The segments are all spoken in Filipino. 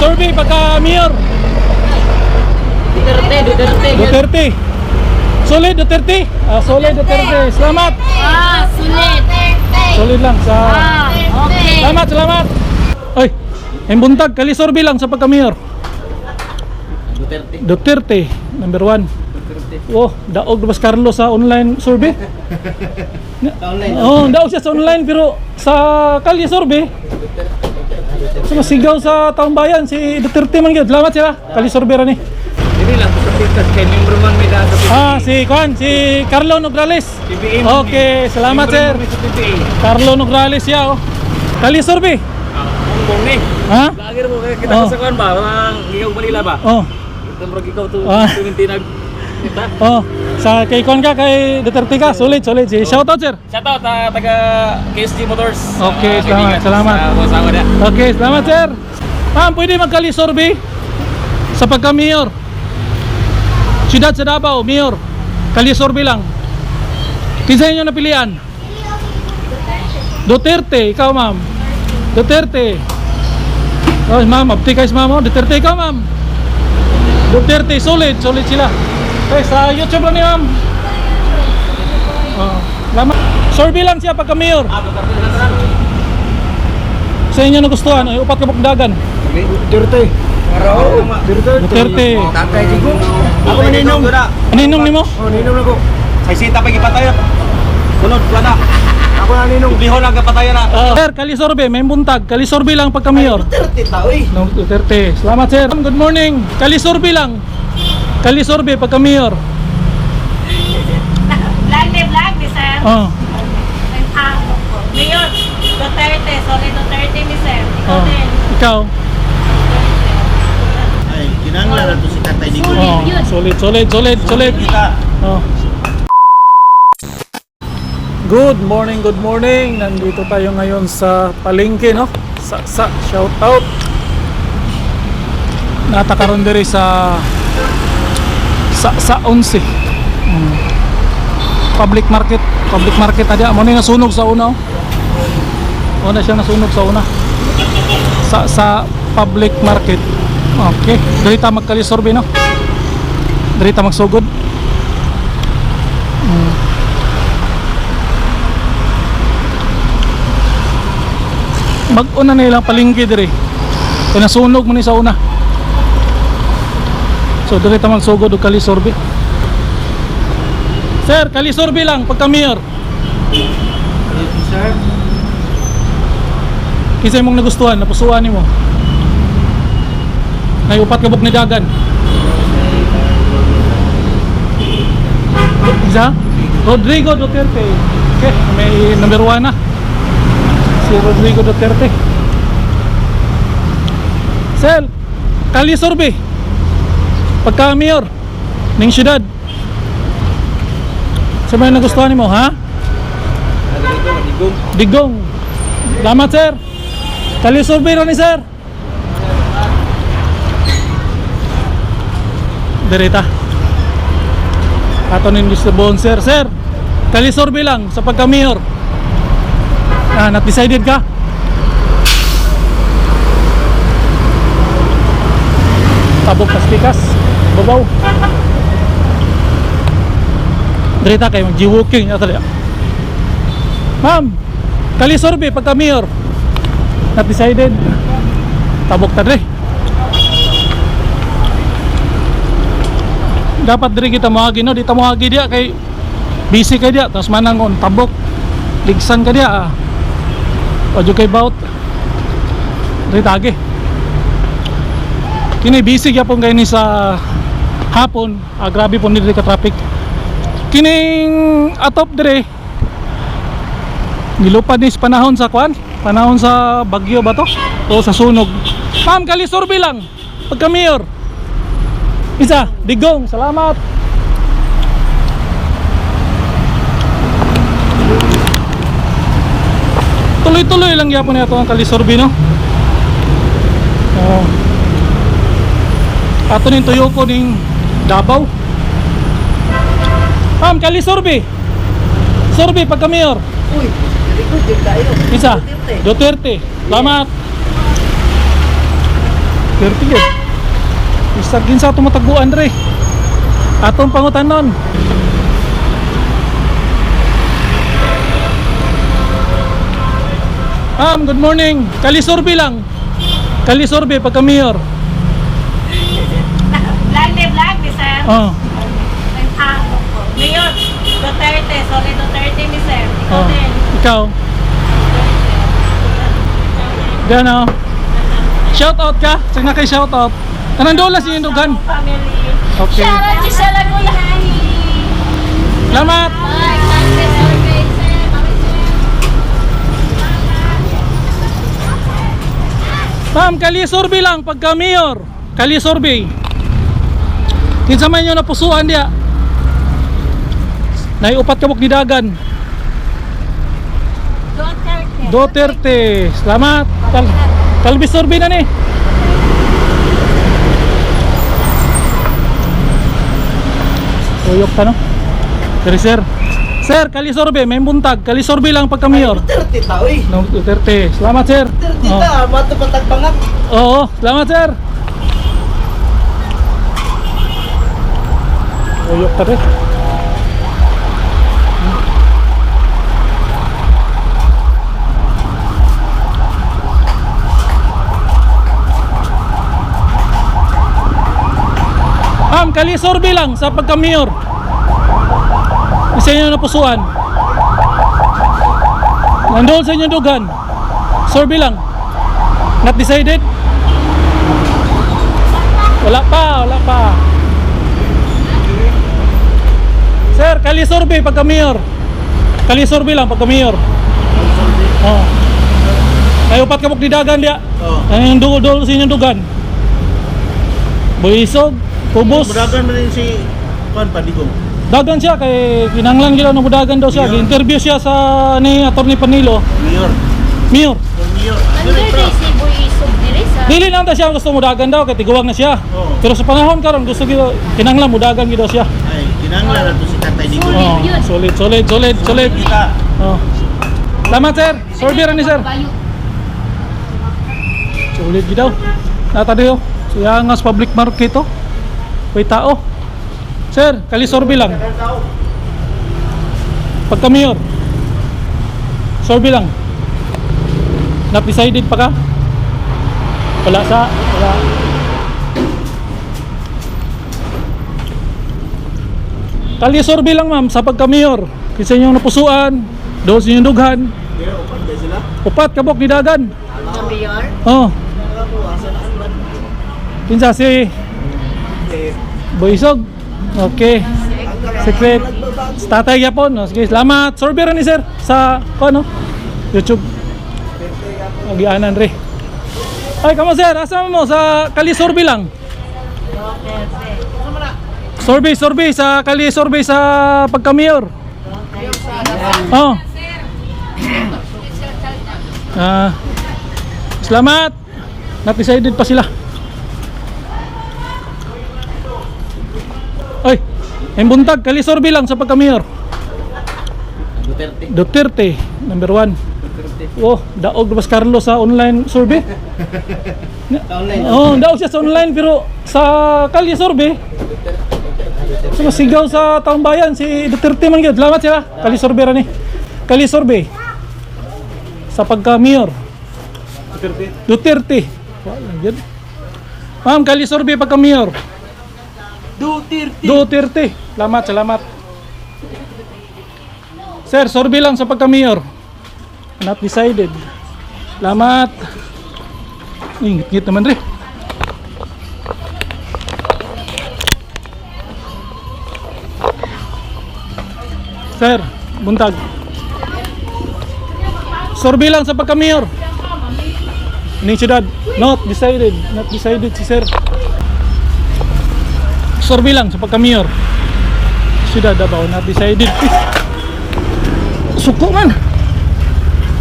Survey pagka mayor. Duterte, Duterte. Duterte. Solid Duterte. Ah, solid Duterte. Salamat. Ah, sulit. Solid lang sa Ah, okay. Salamat, salamat. Oy, ang buntag kali survey lang sa pagka mayor. Duterte. Duterte, number one. Oh, daog Bas Carlos sa online survey. Online. Oh, daog siya sa online pero sa kalye survey. Sa masigaw sa taong bayan si Duterte man gyud. Salamat sila. Kalye survey ra ni. Dili lang sa pitas kay number 1 may sa PBA. Ah, si Juan, si Carlo Nograles. PBA. Okay, salamat sir. Sa PBA. Carlo Nograles ya oh. Kalye survey. Ah, ang bong ni. Ha? Lagi mo kay kita Oh. sa kan ba? Ang iyong Manila ba? Oh. Ito mo ikaw to Ah. 20 nag kita. Oh, sa kay Juan ka kay Duterte ka, solid, solid. Si shout out sir. Shout out ta taga KSG Motors. Okay, Ah, salamat, kaibigan salamat. Sa usawa niya. Okay, salamat sir. Ma'am, pwede magkali survey sa pagka-mayor. Siyudad sa Davao, mayor. Kali survey lang. Kinsa inyo napilian? Duterte, ikaw ma'am. Duterte. Oh, ma'am, abti ma'am. oh. Duterte ikaw ma'am. Duterte, solid, solid sila. Okay, sa YouTube lang ni ma'am. Oh, salamat. Survey lang siya. Ah, Duterte na tanan. Sa inyo nagustuhan, ay upat ka bukdagan. Duterte. Araw. Duterte. Tatay Digong. Ako naninong. Aninong nimo? Oh, ninong ako. Sa sita pa gipatayan. Sunod plana. Ako naninong. Bihon ang kapatayan na. Uh, sir, kalisorbe, may buntag. Kalisorbe lang pagka mayor. Duterte tao eh. No, Duterte. Salamat sir. Good morning. Kalisorbe lang. Kalisorbe pagka mayor. Vlog ni vlog ni sir. Oh. Ah, Mayor, Duterte, sorry Duterte ni sir. Ikaw oh. din. Ikaw. Ay, kinanglan na to si Tatay Digong. Oh. Solid, solid, solid, solid. Kita. Oh. Good morning, good morning. Nandito tayo ngayon sa palengke, no? Sa, sa shout out. Natakaroon diri sa sa sa 11. Mm. Public market, public market ada mo ni nasunog sa una. Oh. Una siya nasunog sa una. Sa sa public market. Okay. Diri ta magkalisorbe no. Diri ta magsugod. mag-una na ilang dire kaya nasunog mo ni sa una so dire ta magsugod og kalisorbe sir kalisorbe lang pagka mayor. Sir, kinsa imong nagustuhan napusuan nimo ngay upat ka buk ni dagan isa? Rodrigo Duterte. Okay may number 1 na. Si Rodrigo Duterte. Sel Kali Sorbe Pagka mayor Ning syudad Sa may nagustuhan mo ha? Digong. Digong Salamat sir Kali Sorbe ron ni sir Derita Ato nin gusto sir Sir Kali Sorbe lang sa pagka mayor Ah, not decided ka? Tabok pastikas. Babaw. Drita kay mag-walking na tali. Ma'am, kali sorbe pagka mayor. Not decided. Tabok ta dre. Dapat diri kita mohagi no, di ta mohagi dia kay busy kay dia tapos manang on tabok. Ligsan ka dia. Ah. Ojo kay baut. Diri tage. Kini busy gyapon kay ni sa hapon. Ah, grabe po ni diri ka traffic. Kining atop dire Nilupad ni panahon sa kwan Panahon sa bagyo ba to? O sa sunog Ma'am, kalisorbe lang Pagka mayor Isa, digong, salamat Tuloy-tuloy lang yapon na ito ang kalisorbe no Oh. Ato ning tuyo ko ning Davao Ma'am, kalisorbe Sorbe pagka mayor uy, likod yung tayo. Isa, Duterte. Salamat. 30 yun. Isa ginsa tumataguan re. Atong pangutanon. Ma'am, good morning. Kalisorbe lang. Kalisorbe pagka mayor. Vlog ni vlog ni sir. Oh. Ah, Mayor, Duterte, sorry Duterte ni sir. Ikaw Oh. din. Ikaw. Diyan oh. Shout out ka. Sige na kay shout out. Kanang dola si Indugan. Family. Okay. Shoutout si Sir Lagulahi. Salamat. Ma'am, kali survey lang pagka mayor. Kali survey. Kinsa man yung napusuan diya. Naiupat kabok ni Dagan. Duterte. Duterte. Salamat. Kal Kalbi survey na ni. Uyok ka no? Pero sir. Sir, kali survey, may buntag. Kali survey lang pagka mayor. Duterte tao eh. No, Duterte. Salamat sir. Duterte Oh. ta, mato patagbangat. Oo, salamat sir. Uyok ka rin. Ma'am, kali sorbe lang sa pagka-mayor. Isa inyo napusuan. Nandoon sa inyong dugan. Sorbe lang. Not decided? Wala pa, wala pa. Sir, kali survey pagka mayor. Kali survey lang pagka mayor. Oh. Ay upat kabok di dagan dia. Oh. Ay yung dugol sa inyong dugan. Buisog, kubos. Mudagan mo rin si Juan Padigong. Dagan siya kay kinanglang gila no mudagan daw siya. Interview siya sa ni Attorney Panilo. Mayor. Mayor. Mayor. Diri sa Dili lang ta siya gusto mudagan daw kay tiguwag na siya. Oo. Pero sa panahon karon gusto gyud kinanglang mudagan gyud daw siya. Ay, kinanglan na to si Tatay Digong. Solid Oh, solid, solid, solid, solid. Kita. Oh. Salamat sir. Sorbe ra ni sir. Solid gid daw. Nata diyo. Siya nga public market to. May tao. Sir, kali sorbe lang. Pagka mayor. Sorbe lang. Not decided pa ka? Wala sa wala. Kali sorbe lang ma'am sa pagka mayor. Kisa inyong napusuan, doon inyong dughan, upat kabok ni dagan. Sa mayor. Oh, kinsa si Boysog. Okay. Secret. Sa Tatay Yapon. Oh, sige, salamat. Ra ni sir sa ano? YouTube. Agianan re. Ay, kamo sir, asa mo sa Kali Sorbe lang? Sorbe, sorbe sa Kali Sorbe sa pagka-mayor. Oh. Ah. Salamat. Not decided pa sila. Ay, ang buntag, Kali Sorbe lang sa pagka-mayor. Duterte. Duterte, number one. Oh, daog Bas Carlos sa online survey. Online. Oh, daog siya sa online pero sa Kali Sorbe. So masigaw sa taong bayan si Duterte man gyud. Salamat sila. Kali Sorbe ra ni. Kali Sorbe. Sa pagka-mayor. Duterte. Duterte. Wala gyud. Ma'am, Kali Sorbe pagka-mayor. Duterte. Duterte. Salamat, salamat. Sir, sorbe lang sa pagka-mayor. Not decided. Salamat. Ingit-ngit naman rin. Sir, buntag. Sorbe lang sa pagka-mayor. Ining syudad. Not decided. Not decided si sir. Sorbe lang sa pagka-mayor. Syudad Davao, not decided. Suko man.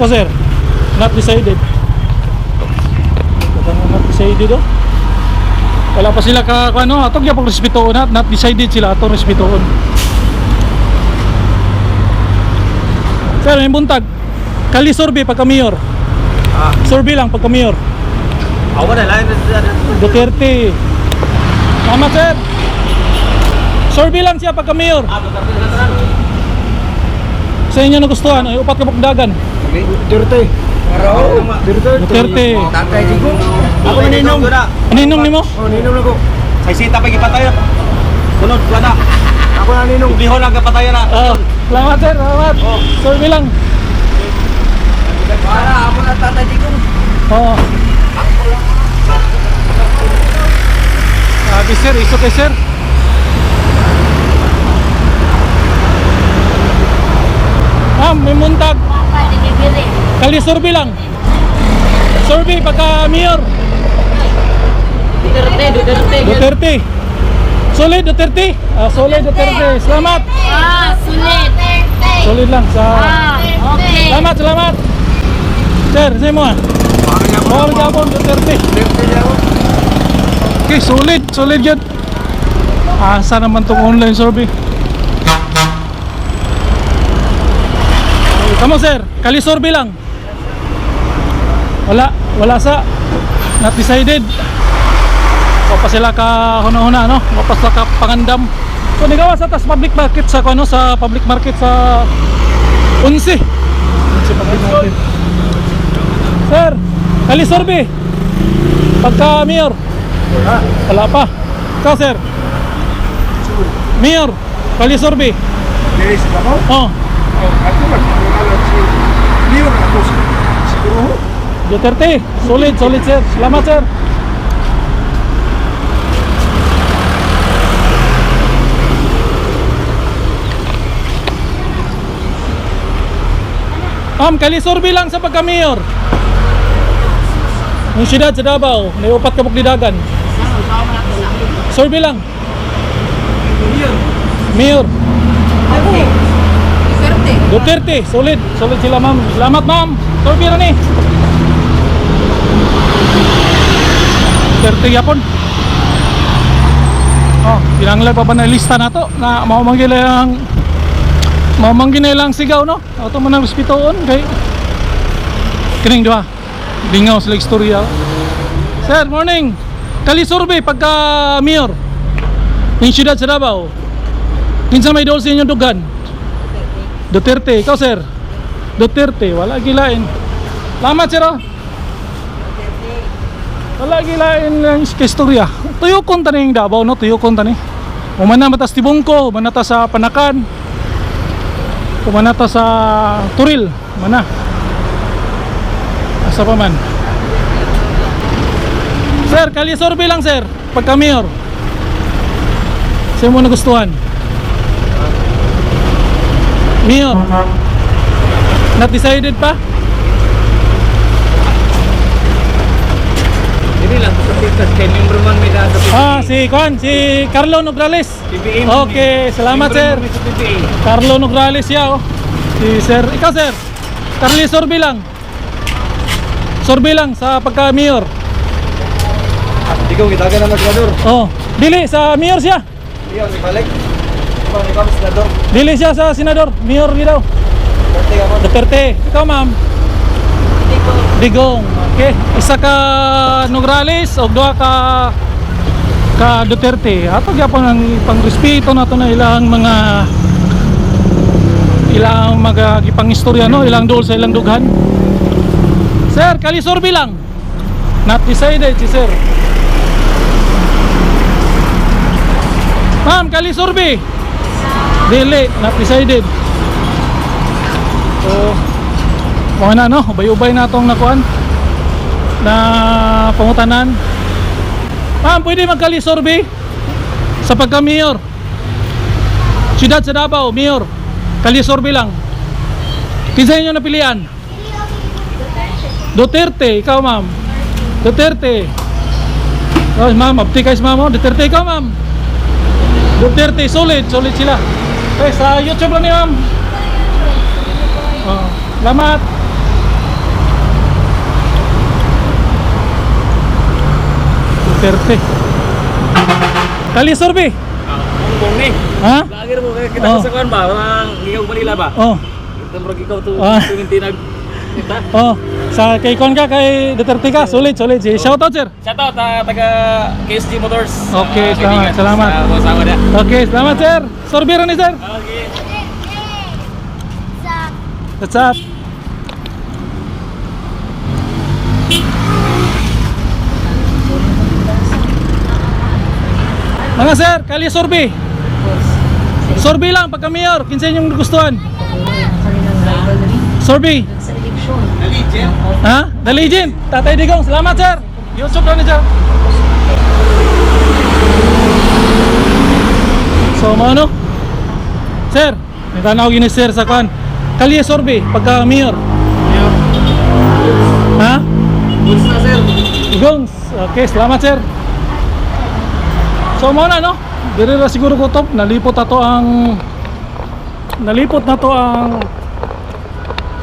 Pa sir, not decided. Not decided oh. Wala pa sila ka ano, atong gyapon respetuon not, not decided sila atong respetuon. Pero yung buntag, kali sorbe pagka mayor. Ah, Sorbe lang pagka mayor. awa na lang. Duterte. Salamat, sir. Survey lang siya pagka mayor. Ah, Duterte na tanan. Sa inyo nagustuhan, ay upat ka dagan. Duterte. Oo. Duterte. Tatay Digong. Ako naninong. Aninong nimo? Oh, ninong ako. Sa isita pa gipatayo. Sunod, wala na. Ako na ninong. Ublihon lang kapatayo na. Oh, salamat, sir. Salamat. Survey lang. Para ako na Tatay Digong. Oo. Sabi sir, iso kay sir. Ma'am, may muntag. Kali survey lang. Survey pagka mayor. Duterte, Duterte. Duterte. Solid Duterte. Ah, solid Duterte. Salamat. Ah, sulit. Solid lang sa Ah, okay. Salamat, salamat. Sir, sa mo ah. Mawag Japon Duterte. Okay, solid, solid yun. Asa naman tong online survey? Tama sir, kali survey lang. Wala, wala sa not decided. Pa sila ka huna-huna no? Sila ka pangandam. So nigawa sa tas public market sa ano sa public market sa 11. 11 public market. Sir, kali survey. Pagka mayor. Wala pa. Ikaw sir. Mayor, kali. Dili sa ako. Oh, Ako man. Mayor ako siguro. Duterte. Solid, solid sir. Salamat sir. Ma'am, kali survey lang sa pagka-mayor. Yung siyudad sa Davao, may upat ka dagan. Survey lang. Mayor. Duterte. Duterte, solid. Solid sila ma'am. Salamat ma'am. Survey na ni. Duterte yapon. Oh, pinanglan pa ba na lista na to na maumanggi lang maumanggi na lang sigaw no? Ato mo nang respetuon kay kining diba? Bingaw sila istorya. Sir, morning. Kali survey pagka mayor. Yung siyudad sa Davao. Kinsa may dol sa inyong dugan? Duterte, ikaw sir. Duterte, wala gilain. Salamat sir. oh. Wala gilain sa istorya. Tuyokon tani yung Davao no, tuyokon tani. Umana matas tibungko, manata sa Panakan. Umanata sa Turil, mana. Asa pa man. Sir, kali survey lang sir, pagka mayor. Sa'yo mo nagustuhan? Mayor. Not decided pa? Lang sa kay member man may dado. Ah, si Juan, si Carlo Nograles. PBA. Okay, salamat sir. PBA. Carlo Nograles siya oh. Si sir, ikaw sir. Carly Sorby lang. Sa pagka mayor. Ikaw, kita ka na maglador. Oh, dili sa mayor siya. Iyon, ibalik. Ikaw, ikaw, maglador. Dili siya sa senador, mayor gitaw. Duterte ka mo. Duterte. Ikaw ma'am. Digong. Okay. Isa ka Nograles o duha ka ka Duterte. Ato gyapon ang pangrespeto nato na ilang mga ilang mga gipang istorya no, ilang dool sa ilang dughan. Sir, kali survey lang. Not decided si sir. Ma'am, kali survey. Dili, not decided. So, mga na no, ubay-ubay na itong nakuan na pangutanan. Ma'am, pwede magkali survey sa pagka-mayor. Siyudad sa Davao, mayor. Kali survey lang. Kinsa inyo napilian? Duterte, ikaw ma'am. Duterte. Oh, ma'am, abti kayo sa ma'am. oh. Duterte, ikaw ma'am. Duterte, solid, solid sila. Eh, sa YouTube lang ni ma'am. Oh, salamat. Duterte. Kali survey. Bumbong ni. Ha? Lagir mo kaya kita Oh. sa kuan ba? Ang ikaw Manila ba? Oh. Ito bro ikaw to Ah. tuminti nag Oh, sa kay Kon ka kay Duterte ka, sulit sulit si shoutout sir. Shoutout ta taga KSG Motors. Okay, Ah, salamat, kaibigan salamat. Sa mga asawa niya. Okay, salamat sir. Sorbira ni sir. Okay. What's up? Mga sir, kali sorbi. Sorbi lang pagka mayor, kinsa yung gustuhan. Sorbi. Ha? The Legend. Tatay Digong, salamat sir. Ni sir. So, ano? Sir, may tanaw gini sir sa kwan. Kalye sorbe pagka mayor. Ha? Na sir. Digong. Okay, salamat sir. So, mo na no? Diri ra siguro ko top, nalipot na to ang nalipot na to ang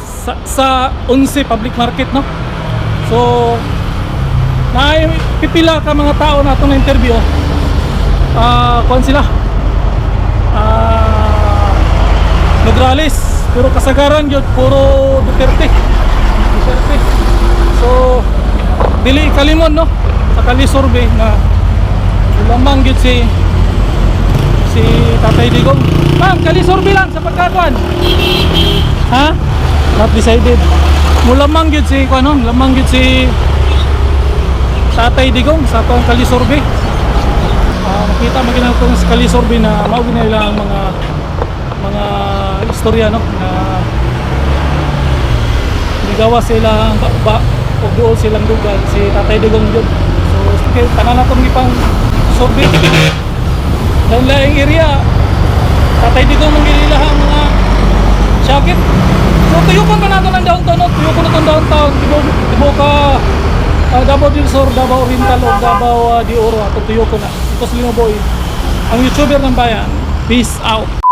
sa, sa 11 public market no. So na pipila ka mga tao na itong interview. Ah, kuan sila. Ah, nagralis pero kasagaran yun puro Duterte. Duterte. So dili kalimon no sa kali survey na lamang gyud si si Tatay Digong. Ma'am, kali survey lang sa pagkakuan. Ha? Not decided. Mulamang gyud si kuno, lamang gyud si Tatay Digong sa atong kalisorbe. Ah, makita mo gina itong kalisorbe na mao gina ilang mga mga istorya no na ligawa sila ba, ba o doon silang dugal si Tatay Digong jud. So okay, tanan natong gipang sorbe. Down laing area Tatay Digong mangilila ang mga Shakit. So tuyo ko pa nato ng downtown, no? tuyo ko na itong downtown. Tibo, tibo ka uh, Davao del Sur, Davao Oriental o Davao uh, de Oro. Ito tuyo ko na. Ito si Lino Boy. Ang YouTuber ng bayan. Peace out.